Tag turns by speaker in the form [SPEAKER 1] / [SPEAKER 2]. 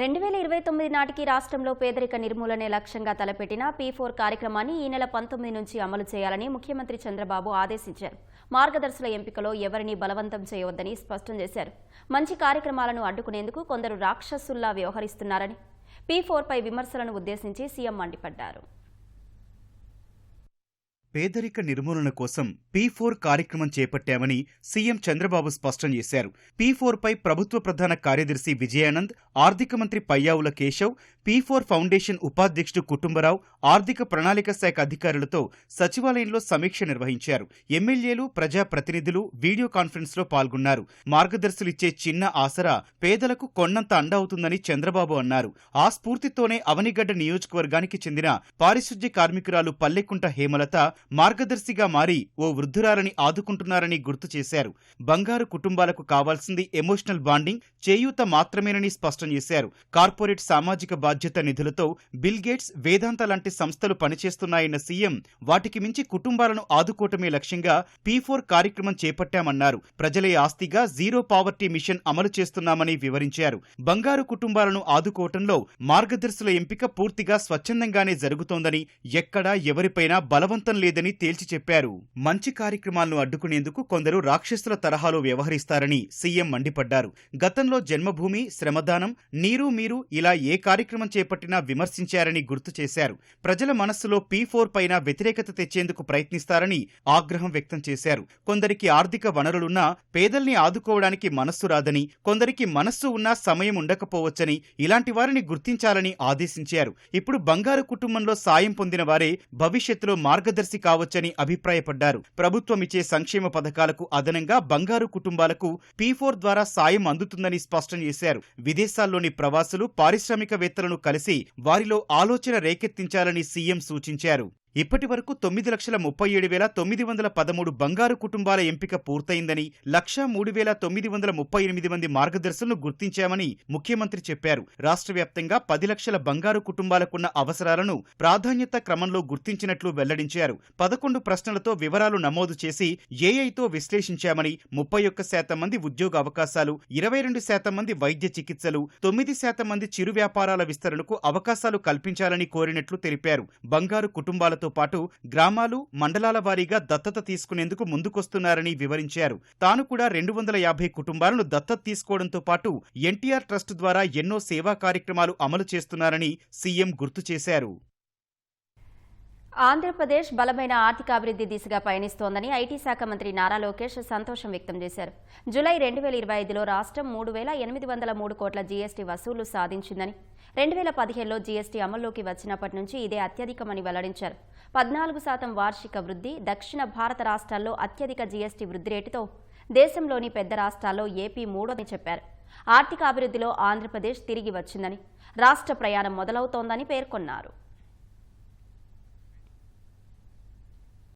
[SPEAKER 1] రెండు వేల ఇరవై తొమ్మిది నాటికి రాష్ట్రంలో పేదరిక నిర్మూలనే లక్ష్యంగా తలపెట్టిన పీ ఫోర్ కార్యక్రమాన్ని ఈ నెల పంతొమ్మిది నుంచి అమలు చేయాలని ముఖ్యమంత్రి చంద్రబాబు ఆదేశించారు. మార్గదర్శుల ఎంపికలో ఎవరిని బలవంతం చేయవద్దని స్పష్టం చేశారు. మంచి కార్యక్రమాలను అడ్డుకునేందుకు కొందరు రాక్షసుల్లా వ్యవహరిస్తున్నారని పీ ఫోర్పై విమర్శలను ఉద్దేశించి సీఎం మండిపడ్డారు.
[SPEAKER 2] పేదరిక నిర్మూలన కోసం పీ ఫోర్ కార్యక్రమం చేపట్టామని సీఎం చంద్రబాబు స్పష్టం చేశారు. పీ ఫోర్ పై ప్రభుత్వ ప్రధాన కార్యదర్శి విజయానంద్ ఆర్థిక మంత్రి Payyavula Keshav P four foundation ఉపాధ్యక్షుడు కుటుంబరావు ఆర్థిక ప్రణాళిక శాఖ అధికారులతో సచివాలయంలో సమీక్ష నిర్వహించారు. ఎమ్మెల్యేలు ప్రజాప్రతినిధులు వీడియో కాన్ఫరెన్స్లో పాల్గొన్నారు మార్గదర్శులిచ్చే చిన్న ఆసరా పేదలకు కొన్నంత అండ అవుతుందని చంద్రబాబు అన్నారు. ఆ స్ఫూర్తితోనే అవనిగడ్డ నియోజకవర్గానికి చెందిన పారిశుధ్య కార్మికురాలు పల్లెకుంట హేమలత మార్గదర్శిగా మారి ఓ వృద్ధురాలని ఆదుకుంటున్నారని గుర్తు చేశారు. బంగారు కుటుంబాలకు కావాల్సింది ఎమోషనల్ బాండింగ్ చేయూత మాత్రమేనని స్పష్టం చేశారు. కార్పొరేట్ సామాజిక బాధ్యత నిధులతో బిల్ గేట్స్ వేదాంత లాంటి సంస్థలు పనిచేస్తున్నాయన్న సీఎం వాటికి మించి కుటుంబాలను ఆదుకోవటమే లక్ష్యంగా పీ ఫోర్ కార్యక్రమం చేపట్టామన్నారు. ప్రజలే ఆస్తిగా జీరో పావర్టీ మిషన్ అమలు చేస్తున్నామని వివరించారు. బంగారు కుటుంబాలను ఆదుకోవటంలో మార్గదర్శుల ఎంపిక పూర్తిగా స్వచ్ఛందంగానే జరుగుతోందని ఎక్కడా ఎవరిపైనా బలవంతం లేదని తేల్చి చెప్పారు. మంచి కార్యక్రమాలను అడ్డుకునేందుకు కొందరు రాక్షసుల తరహాలో వ్యవహరిస్తారని సీఎం మండిపడ్డారు. గతంలో జన్మభూమి శ్రమదానం నీరు మీరు ఇలా ఏ కార్యక్రమం చేపట్టినా విమర్శించారని గుర్తు చేశారు. ప్రజల మనస్సులో పీ ఫోర్ పైన వ్యతిరేకత తెచ్చేందుకు ప్రయత్నిస్తారని ఆగ్రహం వ్యక్తం చేశారు. కొందరికి ఆర్థిక వనరులున్నా పేదల్ని ఆదుకోవడానికి మనస్సు రాదని కొందరికి మనస్సు ఉన్నా సమయం ఉండకపోవచ్చని ఇలాంటి వారిని గుర్తించాలని ఆదేశించారు. ఇప్పుడు బంగారు కుటుంబంలో సాయం పొందిన వారే భవిష్యత్తులో మార్గదర్శి కావచ్చని అభిప్రాయపడ్డారు. ప్రభుత్వం ఇచ్చే సంక్షేమ పథకాలకు అదనంగా బంగారు కుటుంబాలకు పీ ఫోర్ ద్వారా సాయం అందుతుందని స్పష్టం చేశారు. విదేశాల్లోని ప్రవాసులు పారిశ్రామికవేత్తలను కలిసి వారిలో ఆలోచన రేకెత్తించాలని సీఎం సూచించారు. ఇప్పటి వరకు తొమ్మిది లక్షల ముప్పై ఏడు వేల తొమ్మిది వందల పదమూడు బంగారు కుటుంబాల ఎంపిక పూర్తయిందని లక్షా మూడు వేల తొమ్మిది వందల ముప్పై ఎనిమిది మంది మార్గదర్శులను గుర్తించామని ముఖ్యమంత్రి చెప్పారు. రాష్ట్ర వ్యాప్తంగా పది లక్షల బంగారు కుటుంబాలకున్న అవసరాలను ప్రాధాన్యత క్రమంలో గుర్తించినట్లు వెల్లడించారు. పదకొండు ప్రశ్నలతో వివరాలు నమోదు చేసి ఏఐతో విశ్లేషించామని ముప్పై ఒక్క శాతం మంది ఉద్యోగ అవకాశాలు ఇరవై రెండు శాతం మంది వైద్య చికిత్సలు తొమ్మిది శాతం మంది చిరు వ్యాపారాల విస్తరణకు అవకాశాలు కల్పించాలని కోరినట్లు తెలిపారు. బంగారు కుటుంబాల కుటుంబాలతో పాటు గ్రామాలు మండలాల వారీగా దత్తత తీసుకునేందుకు ముందుకొస్తున్నారని వివరించారు. తాను కూడా రెండు వందల యాభై కుటుంబాలను దత్తత తీసుకోవడంతో పాటు ఎన్టీఆర్ ట్రస్ట్ ద్వారా ఎన్నో సేవా కార్యక్రమాలు అమలు చేస్తున్నారని సీఎం గుర్తు చేశారు.
[SPEAKER 1] ఆంధ్రప్రదేశ్ బలమైన ఆర్థికాభివృద్ధి దిశగా పయనిస్తోందని ఐటీ శాఖ మంత్రి నారా లోకేష్ సంతోషం వ్యక్తం చేశారు. జూలై రెండు వేల ఇరవై ఐదులో రాష్ట్రం మూడు వేల ఎనిమిది వందల మూడు కోట్ల జీఎస్టీ వసూలు సాధించిందని రెండు వేల పదిహేనులో జీఎస్టీ అమల్లోకి వచ్చినప్పటి నుంచి ఇదే అత్యధికమని వెల్లడించారు. పద్నాలుగు శాతం వార్షిక వృద్ధి దక్షిణ భారత రాష్ట్రాల్లో అత్యధిక జీఎస్టీ వృద్ధి రేటుతో దేశంలోని పెద్ద రాష్ట్రాల్లో ఏపీ మూడోని చెప్పారు. ఆర్థిక అభివృద్ధిలో ఆంధ్రప్రదేశ్ తిరిగి వచ్చిందని రాష్ట్ర ప్రయాణం మొదలవుతోందని పేర్కొన్నారు.